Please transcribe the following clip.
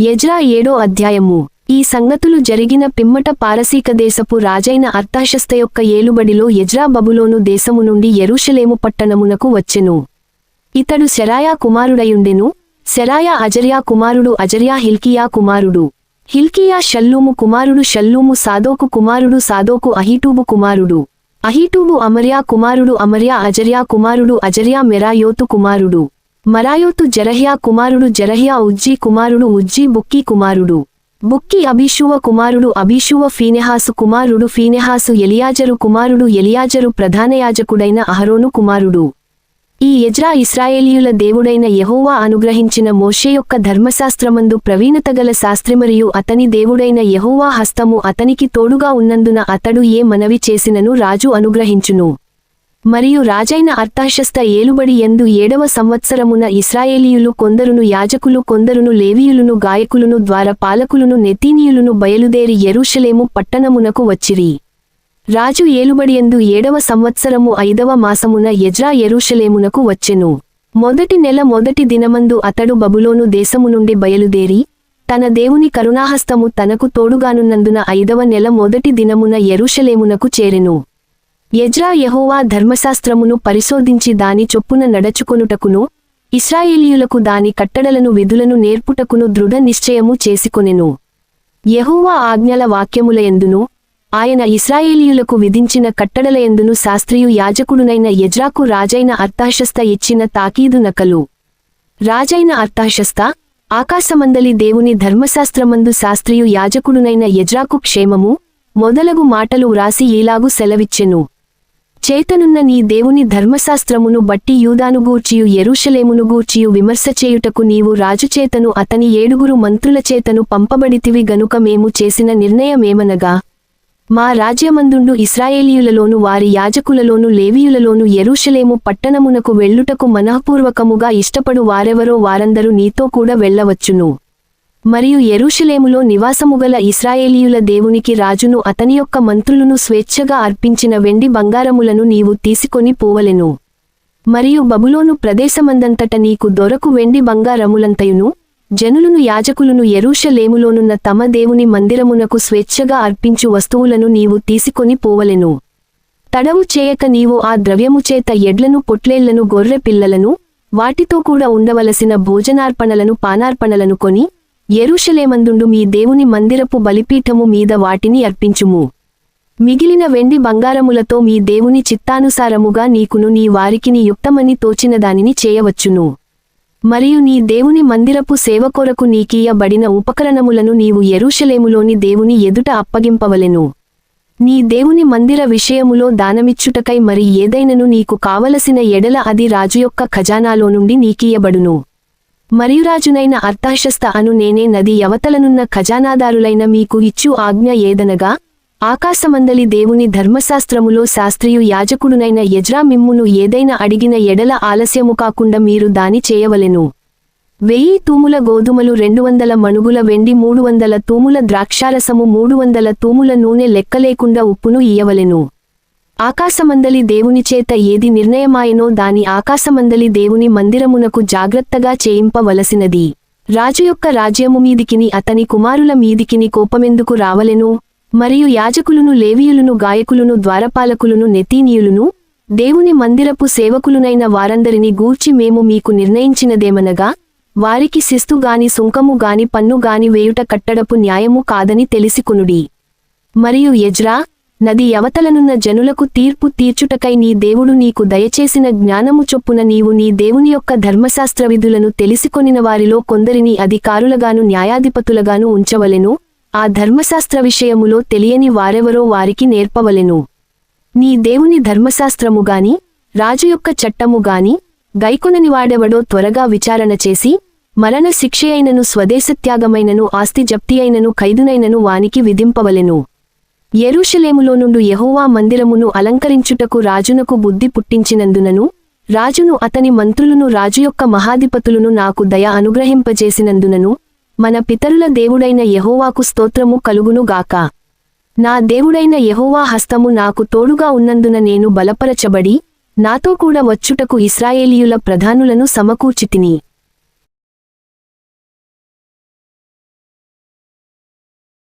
యజ్రా ఏడో అధ్యాయము. ఈ సంగతులు జరిగిన పిమ్మట పారసీక దేశపు రాజైన అర్థశస్త యొక్క ఏలుబడిలో యజ్రా బబులోను దేశము నుండి ఎరుషలేము పట్టణమునకు వచ్చెను. ఇతడు శరాయా కుమారుడయుండెను. శరాయా అజర్యా కుమారుడు అజర్యా హిల్కియా కుమారుడు. హిల్కియా షల్లూము కుమారుడు షల్లూము సాదోకు కుమారుడు సాదోకు అహీటూబు కుమారుడు. అహీటూబు అమర్యా కుమారుడు అమర్యా అజర్యా కుమారుడు అజర్యా మెరాయోతు కుమారుడు. మరాయోతు జరహ్యా కుమారుడు జరహ్యా ఉజ్జీ కుమారుడు ఉజ్జీ బుక్కి కుమారుడు. బుక్కి అభిషువ కుమారుడు అభిషువ ఫీనెహాసు కుమారుడు ఫీనెహాసు ఎలియాజరు కుమారుడు ఎలియాజరు ప్రధానయాజకుడైన అహరోను కుమారుడు. ఈ యజ్రా ఇస్రాయేలీయుల దేవుడైన యెహోవా అనుగ్రహించిన మోషే యొక్క ధర్మశాస్త్రమందు ప్రవీణతగల శాస్త్రిమరియు అతని దేవుడైన యెహోవా హస్తము అతనికి తోడుగా ఉన్నందున అతడు ఏ మనవి చేసినను రాజు అనుగ్రహించును. మరియు రాజైన అర్తాషస్త ఏలుబడి ఎందు ఏడవ సంవత్సరమున ఇస్రాయేలీయులు కొందరును యాజకులు కొందరును లేవీయులును గాయకులును ద్వారపాలకులును నెతీనీయులును బయలుదేరి ఎరుషలేము పట్టణమునకు వచ్చిరి. రాజు ఏలుబడి ఎందు ఏడవ సంవత్సరము ఐదవ మాసమున యజ్రా ఎరుషలేమునకు వచ్చెను. మొదటి నెల మొదటి దినమందు అతడు బబులోను దేశము నుండి బయలుదేరి తన దేవుని కరుణాహస్తము తనకు తోడుగానున్నందున ఐదవ నెల మొదటి దినమున ఎరుషలేమునకు చేరెను. యజ్రా యహోవా ధర్మశాస్త్రమును పరిశోధించి దాని చొప్పున నడచుకొనుటకును ఇస్రాయేలీయులకు దాని కట్టడలను విధులను నేర్పుటకును దృఢ నిశ్చయము చేసుకొనెను. యహోవా ఆజ్ఞల వాక్యములయందును ఆయన ఇస్రాయేలీయులకు విధించిన కట్టడలయందును శాస్త్రియు యాజకుడునైన యజ్రాకు రాజైన అర్తాషస్త ఇచ్చిన తాకీదు నకలు. రాజైన అర్తాషస్త ఆకాశమందలి దేవుని ధర్మశాస్త్రమందు శాస్త్రియు యాజకుడునైన యజ్రాకు క్షేమము మొదలగు మాటలు వ్రాసి ఈలాగు సెలవిచ్చెను. చేతనున్న నీ దేవుని ధర్మశాస్త్రమును బట్టి యూదానుగూర్చియు యెరూషలేమును గూర్చియు విమర్శ చేయుటకు నీవు రాజుచేతను అతని ఏడుగురు మంత్రుల చేతను పంపబడితివి గనుక మేము చేసిన నిర్ణయమేమనగా? మా రాజ్యమందుండు ఇస్రాయేలీయులలోను వారి యాజకులలోను లేవీయులలోను ఎరుషలేము పట్టణమునకు వెళ్ళుటకు మనఃపూర్వకముగా ఇష్టపడు వారెవరో వారందరూ నీతో కూడా వెళ్ళవచ్చును. మరియు ఎరుషులేములో నివాసముగల ఇస్రాయేలీయుల దేవునికి రాజును అతని యొక్క మంత్రులను స్వేచ్ఛగా అర్పించిన వెండి బంగారములను నీవు తీసుకొని పోవలెను. మరియు బబులోను ప్రదేశమందంతట నీకు దొరకు వెండి బంగారములంతయును జనులను యాజకులను ఎరుషలేములోనున్న తమ దేవుని మందిరమునకు స్వేచ్ఛగా అర్పించు వస్తువులను నీవు తీసుకొని పోవలెను. తడవు చేయక నీవు ఆ ద్రవ్యము చేత ఎడ్లను పొట్లేళ్ళను గొర్రె పిల్లలను వాటితో కూడా ఉండవలసిన భోజనార్పణలను పానార్పణలను కొని ఎరుషలేమందుండు మీ దేవుని మందిరపు బలిపీఠము మీద వాటిని అర్పించుము. మిగిలిన వెండి బంగారములతో మీ దేవుని చిత్తానుసారముగా నీకును నీ వారికిని యుక్తమని తోచిన దానిని చేయవచ్చును. మరియు నీ దేవుని మందిరపు సేవ కొరకు నీకీయబడిన ఉపకరణములను నీవు ఎరుషలేములోని దేవుని ఎదుట అప్పగింపవలెను. నీ దేవుని మందిర విషయములో దానమిచ్చుటకై మరి ఏదైనను నీకు కావలసిన ఎడల అది రాజు యొక్క ఖజానాలో నుండి నీకీయబడును మరియురాజునైన అర్తాశస్త అను నేనే నది యవతలనున్న ఖజానాదారులైన మీకు ఇచ్చు ఆజ్ఞ ఏదనగా ఆకాశమందలి దేవుని ధర్మశాస్త్రములో శాస్త్రియు యాజకుడునైన యజ్రా మిమ్మును ఏదైనా అడిగిన ఎడల ఆలస్యము కాకుండా మీరు దాని చేయవలెను. వెయ్యి తూముల గోధుమలు రెండు వందల మణుగుల వెండి మూడు వందల తూముల ద్రాక్షారసము మూడు వందల తూముల నూనె లెక్కలేకుండా ఉప్పును ఇయ్యవలెను. ఆకాశమందలి దేవుని చేత ఏది నిర్ణయమాయనో దాని ఆకాశమందలి దేవుని మందిరమునకు జాగ్రత్తగా చేయింపవలసినది. రాజు యొక్క రాజ్యము మీదికిని అతని కుమారుల మీదికిని కోపమెందుకు రావలెను? మరియు యాజకులను లేవీయులను గాయకులను ద్వారపాలకులను నెతీనీయులను దేవుని మందిరపు సేవకులునైన వారందరిని గూర్చి మేము మీకు నిర్ణయించినదేమనగా వారికి శిస్తుగాని సుంకము గాని పన్ను గాని వేయుట కట్టడపు న్యాయము కాదని తెలిసికునుడి. మరియు యజ్రా నది అవతలనున్న జనులకు తీర్పు తీర్చుటకై నీ దేవుడు నీకు దయచేసిన జ్ఞానము చొప్పున నీవు నీ దేవుని యొక్క ధర్మశాస్త్ర విధులను తెలిసికొనిన వారిలో కొందరిని అధికారులగాను న్యాయాధిపతులగాను ఉంచవలెను. ఆ ధర్మశాస్త్ర విషయములో తెలియని వారెవరో వారికి నేర్పవలెను. నీ దేవుని ధర్మశాస్త్రము గాని రాజు యొక్క చట్టముగాని గైకొనని వాడెవడో త్వరగా విచారణ చేసి మరణ శిక్షయైనను స్వదేశత్యాగమైనను ఆస్తి జప్తియైనను ఖైదునైనను వానికి విధింపవలెను. ఎరుషలేములో నుండు యహోవా మందిరమును అలంకరించుటకు రాజునకు బుద్ధి పుట్టించినందునను రాజును అతని మంత్రులను రాజు యొక్క మహాధిపతులను నాకు దయ అనుగ్రహింపజేసినందునను మన పితరుల దేవుడైన యహోవాకు స్తోత్రము కలుగునుగాక. నా దేవుడైన యహోవా హస్తము నాకు తోడుగా ఉన్నందున నేను బలపరచబడి నాతో కూడా వచ్చుటకు ఇస్రాయేలీయుల ప్రధానులను సమకూర్చితిని.